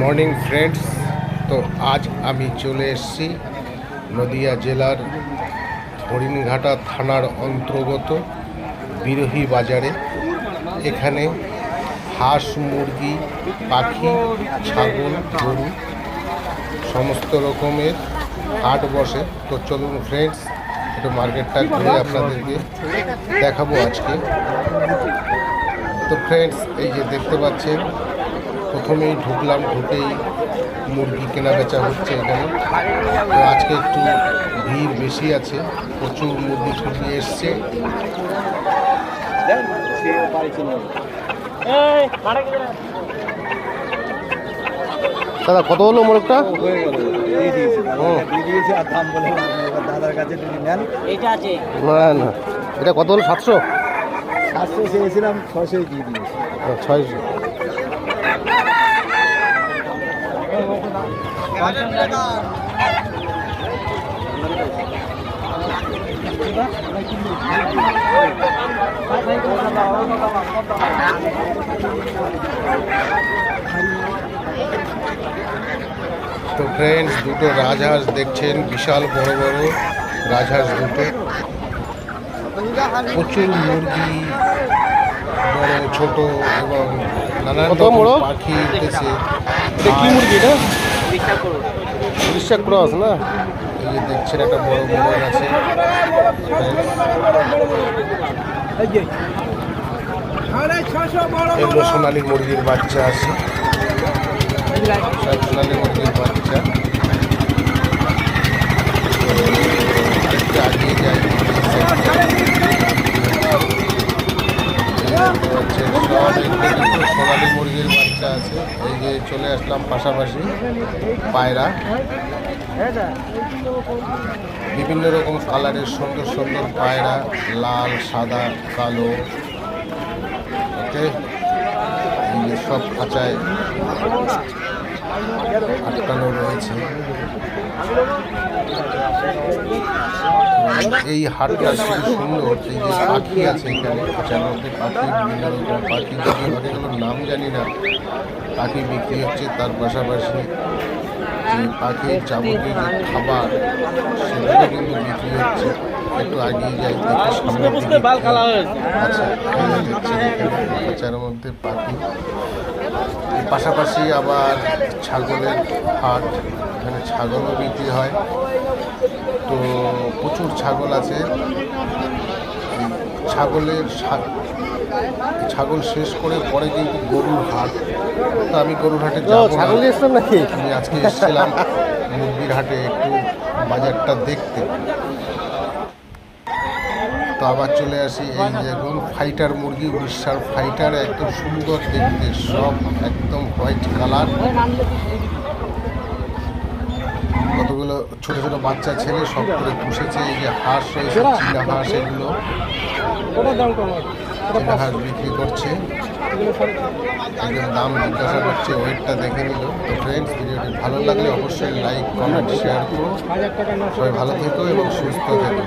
Morning friends, তো আজ আমি চলে এসেছি নদিয়া জেলার হরিণঘাটা থানার অন্তর্গত বিরোহী বাজারে। এখানে হাঁস, মুরগি, পাখি, ছাগল, গরু সমস্ত রকমের হাট বসে। তো চলুন ফ্রেন্ডস, একটু মার্কেটটা ঘুরে আপনাদেরকে দেখাবো আজকে। তো ফ্রেন্ডস, এই যে দেখতে পাচ্ছেন প্রথমেই ঢুকলাম ঢুকেই মুরগি কেনা বেচা হচ্ছে এখানে। তো আজকে একটু ভিড় বেশি আছে প্রচুর মুরগি টুরগি এসছে। দাদা কত হলো মোরগটা? হয়ে গেল। দিয়ে দিয়েছি ও। দিয়ে দিয়েছি আর দাম বলে এবার দাদার কাছে নেন। এটা আছে। না না। এটা কত হলো? সাতশো? সাতশো চেয়েছিলাম ছশোই দিয়ে দিয়েছি। ছয়শো। তো ফ্রেন্ডস দুটো রাজহাঁস দেখছেন, বিশাল বড় বড় রাজহাঁস দুটো। প্রচুর মুরগি, বড়, ছোট এবং কত রকম বড়? পাখি উঠেছে। এটা কি মুরগি এটা? বিশ্বাস ক্রস না? এই যে দেখছেন একটা বড় আছে। এগুলো সোনালি মুরগির বাচ্চা আছে। সোনালি মুরগির বাচ্চা একটু আগিয়ে যাই দেখতে কিন্তু সোনালি মুরগির বাচ্চা আছে। এই যে চলে আসলাম পাশাপাশি পায়রা। বিভিন্ন রকম কালারের সুন্দর সুন্দর পায়রা, লাল, সাদা, কালো। সব খাঁচায় আটকানো রয়েছে। এই হাটটা খুব সুন্দর এই যে পাখি আছে এখানে খাঁচার মধ্যে পাখি বিভিন্ন রকম পাখি নাম জানি না। পাখি বিক্রি হচ্ছে তার পাশাপাশি পাখির যাবতীয় যে খাবার সেগুলো কিন্তু বিক্রি হচ্ছে। একটু আগিয়ে যাই আচ্ছা খাঁচার মধ্যে পাখি। পাশাপাশি আবার ছাগলের হাট। এখানে ছাগলও বিক্রি হয়। তো প্রচুর ছাগল আছে। ছাগলের ছাগল শেষ করে পরে কিন্তু গরুর হাট। তো আমি গরুর হাটে যাব ছাগল নাকি? আমি আজকে এসেছিলাম মুরগির হাটে একটু বাজারটা দেখতে। তো আবার চলে আসি এই দেখুন ফাইটার মুরগি উড়িষ্যার ফাইটার একদম সুন্দর দেখতে। সব একদম হোয়াইট কালার। ছোট ছোট বাচ্চা ছেলে সব করে পুষেছে এই যে হাঁস রয়েছে চিলা হাঁস এগুলো হাঁস বিক্রি করছে। একজন দাম জিজ্ঞাসা করছে ওয়েটটা দেখে নিল। তো ফ্রেন্ডস ভিডিওটি ভালো লাগলে অবশ্যই লাইক কমেন্ট শেয়ার করো। সবাই ভালো থেকো এবং সুস্থ থেকো।